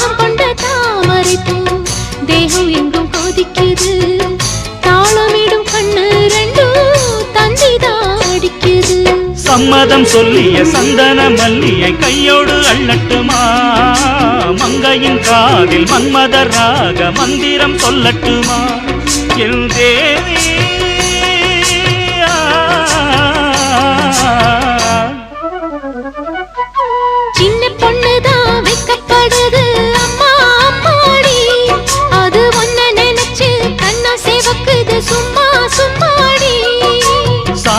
தாகம் கொண்ட தாமரை பூ. தேகம் எங்கும் கொதிக்குது. தாளமிடும் கண்ணு ரெண்டும் தந்திதான் அடிக்குது. சம்மதம் சொல்லிய சந்தன மல்லிய கையோடு அள்ளட்டுமா? மங்கையின் காதில் மன்மத ராக மந்திரம் சொல்லட்டுமா? என்